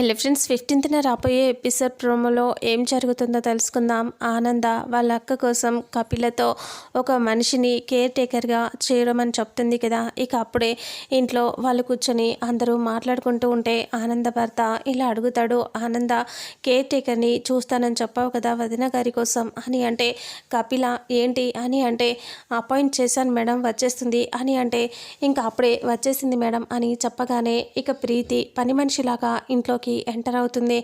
Hello friends ఫిఫ్టీన్త్న రాబోయే episode ప్రోమోలో ఏం జరుగుతుందో తెలుసుకుందాం. ఆనంద వాళ్ళ అక్క కోసం కపిలతో ఒక మనిషిని కేర్ టేకర్గా చేయడం చెప్తుంది కదా. ఇక అప్పుడే ఇంట్లో వాళ్ళు కూర్చొని అందరూ మాట్లాడుకుంటూ ఉంటే ఆనంద భర్త ఇలా అడుగుతాడు ఆనంద కేర్ టేకర్ని చూస్తానని చెప్పావు కదా వదిన గారి కోసం. అని అంటే కపిల ఏంటి? అని అంటే అపాయింట్ చేశాను మేడం వచ్చేస్తుంది. అని అంటే ఇంకా అప్పుడే వచ్చేసింది మేడం అని చెప్పగానే ఇక ప్రీతి పని మనిషిలాగా ఇంట్లోకి ఇంట్లోకి ఎంటర్ అవుతుంది.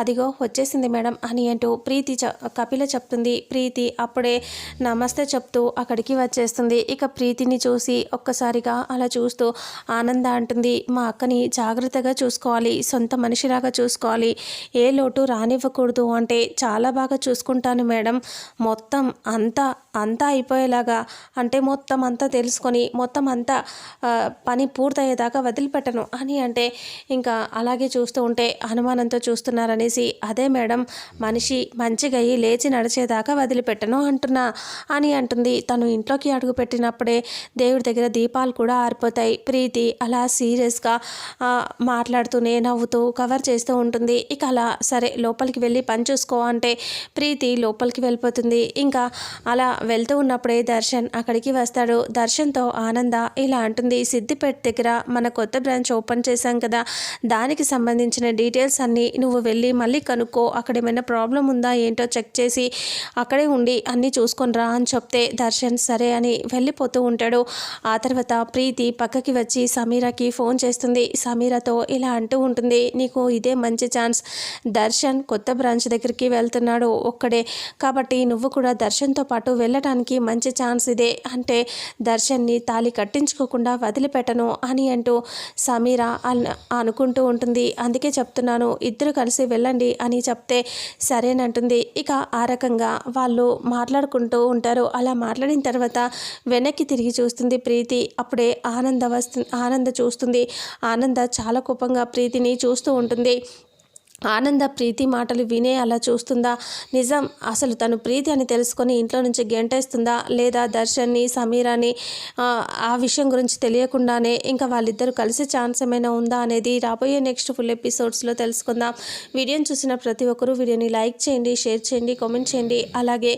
అదిగో వచ్చేసింది మేడం అని అంటూ ప్రీతి కపిల చెప్తుంది. ప్రీతి అప్పుడే నమస్తే చెప్తూ అక్కడికి వచ్చేస్తుంది. ఇక ప్రీతిని చూసి ఒక్కసారిగా అలా చూస్తూ ఆనంద అంటుంది మా అక్కని జాగ్రత్తగా చూసుకోవాలి సొంత మనిషిలాగా చూసుకోవాలి. ఏ లోటు రానివ్వకూడదు అంటే చాలా బాగా చూసుకుంటాను మేడం. మొత్తం అంతా అంతా అయిపోయేలాగా అంటే మొత్తం అంతా తెలుసుకొని మొత్తం అంతా పని పూర్తయ్యేదాకా వదిలిపెట్టను అని అంటే ఇంకా అలాగే చూస్తూ ఉంటే ఉంటే అనుమానంతో చూస్తున్నారనేసి అదే మేడం మనిషి మంచిగా అయ్యి లేచి నడిచేదాకా వదిలిపెట్టను అంటున్నా. అని అంటుంది. తను ఇంట్లోకి అడుగు పెట్టినప్పుడే దేవుడి దగ్గర దీపాలు కూడా ఆరిపోతాయి. ప్రీతి అలా సీరియస్గా మాట్లాడుతూనే నవ్వుతూ కవర్ చేస్తూ ఉంటుంది. ఇక అలా సరే లోపలికి వెళ్ళి పని చూసుకో అంటే ప్రీతి లోపలికి వెళ్ళిపోతుంది. ఇంకా అలా వెళ్తూ ఉన్నప్పుడే దర్శన్ అక్కడికి వస్తాడు. దర్శన్తో ఆనంద ఇలా అంటుంది సిద్దిపేట దగ్గర మన కొత్త బ్రాంచ్ ఓపెన్ చేశాం కదా దానికి సంబంధించిన డీటెయిల్స్ అన్నీ నువ్వు వెళ్ళి మళ్ళీ కనుక్కో. అక్కడ ఏమైనా ప్రాబ్లం ఉందా ఏంటో చెక్ చేసి అక్కడే ఉండి అన్నీ చూసుకొని రా అని చెప్తే దర్శన్ సరే అని వెళ్ళిపోతూ ఉంటాడు. ఆ తర్వాత ప్రీతి పక్కకి వచ్చి సమీరాకి ఫోన్ చేస్తుంది. సమీరాతో ఇలా అంటూ ఉంటుంది నీకు ఇదే మంచి ఛాన్స్. దర్శన్ కొత్త బ్రాంచ్ దగ్గరికి వెళ్తున్నాడు ఒక్కడే. కాబట్టి నువ్వు కూడా దర్శన్తో పాటు వెళ్ళటానికి మంచి ఛాన్స్ ఇదే. అంటే దర్శన్ని తాలి కట్టించుకోకుండా వదిలిపెట్టను అని అంటూ సమీర అనుకుంటూ ఉంటుంది. అందుకే చెప్తున్నాను ఇద్దరు కలిసి వెళ్ళండి అని చెప్తే సరేనంటుంది. ఇక ఆ రకంగా వాళ్ళు మాట్లాడుకుంటూ ఉంటారు. అలా మాట్లాడిన తర్వాత వెనక్కి తిరిగి చూస్తుంది ప్రీతి. అప్పుడే ఆనంద వస్తు ఆనంద చూస్తుంది. ఆనంద చాలా కోపంగా ప్రీతిని చూస్తూ ఉంటుంది. ఆనంద ప్రీతి మాటలు వినే అలా చూస్తుందా? నిజం అసలు తను ప్రీతి అని తెలుసుకొని ఇంట్లో నుంచి గెంటేస్తుందా? లేదా దర్శన్ని సమీరాని ఆ విషయం గురించి తెలియకుండానే ఇంకా వాళ్ళిద్దరూ కలిసే ఛాన్స్ ఏమైనా ఉందా అనేది రాబోయే నెక్స్ట్ ఫుల్ ఎపిసోడ్స్లో తెలుసుకుందాం. వీడియోని చూసిన ప్రతి ఒక్కరూ వీడియోని లైక్ చేయండి షేర్ చేయండి కామెంట్ చేయండి. అలాగే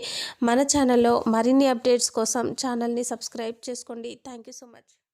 మన ఛానల్లో మరిన్ని అప్డేట్స్ కోసం ఛానల్ని సబ్స్క్రైబ్ చేసుకోండి. Thank you so much